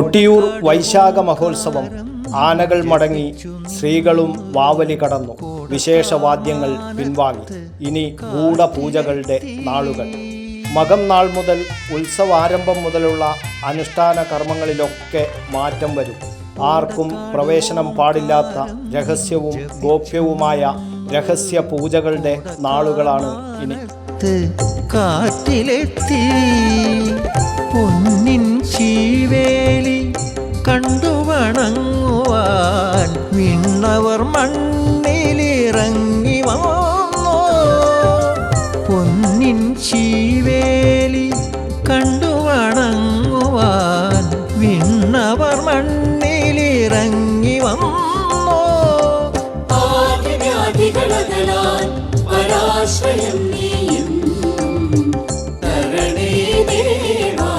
കൊട്ടിയൂർ വൈശാഖ മഹോത്സവം ആനകൾ മടങ്ങി സ്ത്രീകളും വാവലി കടന്നു. വിശേഷവാദ്യങ്ങൾ പിൻവാങ്ങി. ഇനി ഗൂഢപൂജകളുടെ നാളുകൾ. മകം നാൾ മുതൽ ഉത്സവാരംഭം മുതലുള്ള അനുഷ്ഠാന കർമ്മങ്ങളിലൊക്കെ മാറ്റം വരും. ആർക്കും പ്രവേശനം പാടില്ലാത്ത രഹസ്യവും ഗോപ്യവുമായ രഹസ്യ പൂജകളുടെ നാളുകളാണ് ഇനി. കാത്ത് കാറ്റിലെത്തി പൊന്നിൻ ശീവേലി കണ്ടു വണങ്ങുവാൻ വിണ്ണവർ മണ്ണിലിറങ്ങി വന്നു. പൊന്നിൻ ശീവേലി കണ്ടു വണങ്ങുവാൻ വിണ്ണവർ മണ്ണിലിറങ്ങി വന്നു. പരാശ്രയം നീയും. തരണേ ദേവാ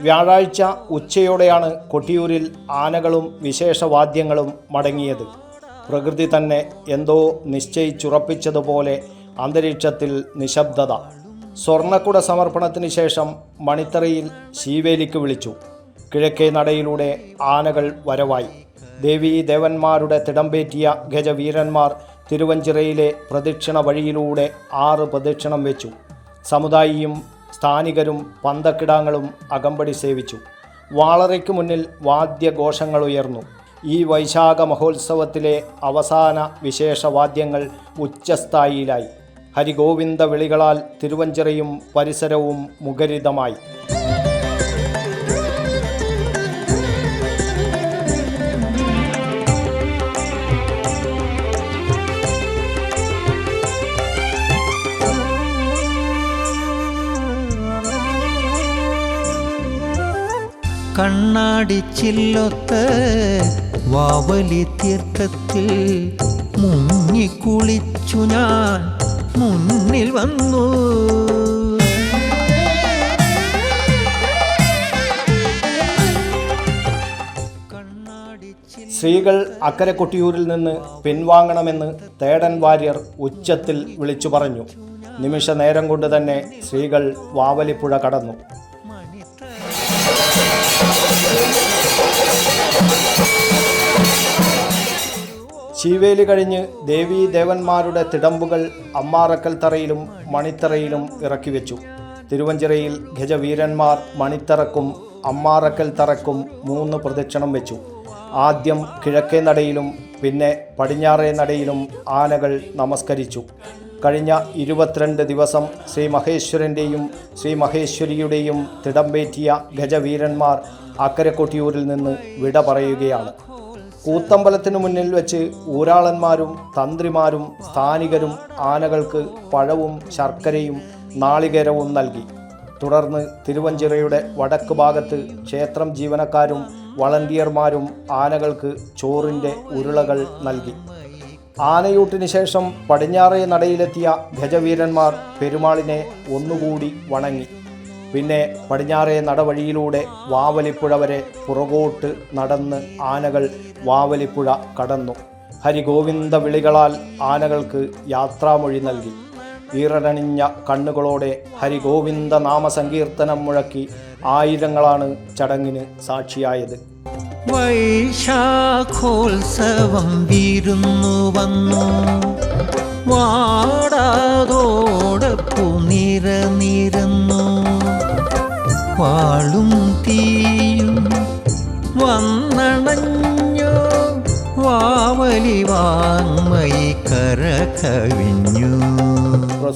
വ്യാഴാഴ്ച ഉച്ചയോടെയാണ് കൊട്ടിയൂരിൽ ആനകളും വിശേഷവാദ്യങ്ങളും മടങ്ങിയത്. പ്രകൃതി തന്നെ എന്തോ നിശ്ചയിച്ചുറപ്പിച്ചതുപോലെ അന്തരീക്ഷത്തിൽ നിശബ്ദത. സ്വർണക്കുട സമർപ്പണത്തിന് ശേഷം മണിത്തറയിൽ ശീവേലിക്ക് വിളിച്ചു. കിഴക്കേ നടയിലൂടെ ആനകൾ വരവായി. ദേവീ ദേവന്മാരുടെ തിടമ്പേറ്റിയ ഗജവീരന്മാർ തിരുവഞ്ചിറയിലെ പ്രദക്ഷിണ വഴിയിലൂടെ ആറ് പ്രദക്ഷിണം വെച്ചു. സമുദായിയും സ്ഥാനികരും പന്തക്കിടാങ്ങളും അകമ്പടി സേവിച്ചു. വാളറയ്ക്ക് മുന്നിൽ വാദ്യഘോഷങ്ങൾ ഉയർന്നു. ഈ വൈശാഖ മഹോത്സവത്തിലെ അവസാന വിശേഷവാദ്യങ്ങൾ ഉച്ചസ്ഥായിയിലായി ഹരിഗോവിന്ദ വിളികളാൽ തിരുവഞ്ചിറയും പരിസരവും മുഖരിതമായി. കണ്ണാടിച്ചില്ലൊത്ത് വാവലി തീർത്ഥത്തിൽ മുങ്ങി കുളിച്ചു ഞാൻ മുന്നിൽ വന്നു. സ്ത്രീകൾ അക്കരെ കൊട്ടിയൂരിൽ നിന്ന് പിൻവാങ്ങണമെന്ന് തേടൻ വാര്യർ ഉച്ചത്തിൽ വിളിച്ചു പറഞ്ഞു. നിമിഷ നേരം കൊണ്ട് തന്നെ സ്ത്രീകൾ വാവലിപ്പുഴ കടന്നു. ശീവേലി കഴിഞ്ഞ് ദേവീ ദേവന്മാരുടെ തിടമ്പുകൾ അമ്മാറക്കൽ തറയിലും മണിത്തറയിലും ഇറക്കി വെച്ചു. തിരുവഞ്ചിറയിൽ ഗജവീരന്മാർ മണിത്തറക്കും അമ്മാറക്കൽ തറക്കും മൂന്ന് പ്രദക്ഷിണം വെച്ചു. ആദ്യം കിഴക്കേ നടയിലും പിന്നെ പടിഞ്ഞാറേ നടയിലും ആനകൾ നമസ്കരിച്ചു. കഴിഞ്ഞ ഇരുപത്തിരണ്ട് ദിവസം ശ്രീ മഹേശ്വരന്റെയും ശ്രീ മഹേശ്വരിയുടെയും തിടമ്പേറ്റിയ ഗജവീരന്മാർ അക്കരക്കൊട്ടിയൂരിൽ നിന്ന് വിട പറയുകയാണ്. കൂത്തമ്പലത്തിനു മുന്നിൽ വെച്ച് ഊരാളന്മാരും തന്ത്രിമാരും സ്ഥാനികരും ആനകൾക്ക് പഴവും ശർക്കരയും നാളികേരവും നൽകി. തുടർന്ന് തിരുവഞ്ചിറയുടെ വടക്ക് ഭാഗത്ത് ക്ഷേത്രം ജീവനക്കാരും വളണ്ടിയർമാരും ആനകൾക്ക് ചോറിന്റെ ഉരുളകൾ നൽകി. ആനയൂട്ടിന് ശേഷം പടിഞ്ഞാറേ നടയിലെത്തിയ ഗജവീരന്മാർ പെരുമാളിനെ ഒന്നുകൂടി വണങ്ങി. പിന്നെ പടിഞ്ഞാറേ നടവഴിയിലൂടെ വാവലിപ്പുഴ വരെ പുറകോട്ട് നടന്ന് ആനകൾ വാവലിപ്പുഴ കടന്നു. ഹരിഗോവിന്ദ വിളികളാൽ ആനകൾക്ക് യാത്രാമൊഴി നൽകി. ഈറനണിഞ്ഞ കണ്ണുകളോടെ ഹരിഗോവിന്ദ നാമസങ്കീർത്തനം മുഴക്കി ആയിരങ്ങളാണ് ചടങ്ങിന് സാക്ഷിയായത്. വൈശാഖോത്സവം വിരുന്നു വന്നു. വാടാതോടപ്പു നിര നിരന്നു വാളും തീയും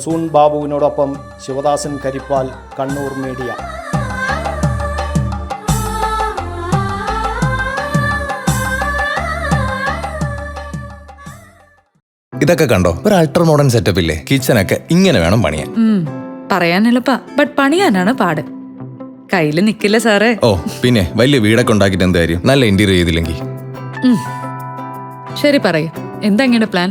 റസൂൺ ബാബുവിനോടൊപ്പം ശിവദാസൻ കരിപ്പാൽ കണ്ണൂർ മീഡിയ. ഇതൊക്കെ കണ്ടോ? ഒരു അൾട്ര മോഡേൺ സെറ്റപ്പ് ഇല്ലേ? കിച്ചനൊക്കെ ഇങ്ങനെ വേണം പണിയാൻ. പറയാൻ എളുപ്പാ. ബട്ട് പണിയാനാണ് പാട്. കയ്യിൽ നിക്കില്ല സാറേ. ഓ പിന്നെ വലിയ വീടൊക്കെ ഉണ്ടാക്കിട്ട് എന്ത് കാര്യം? നല്ല ഇന്റീരിയർ ചെയ്തില്ലെങ്കിൽ. ശരി പറയൂ. എന്താ ഇങ്ങനെ പ്ലാൻ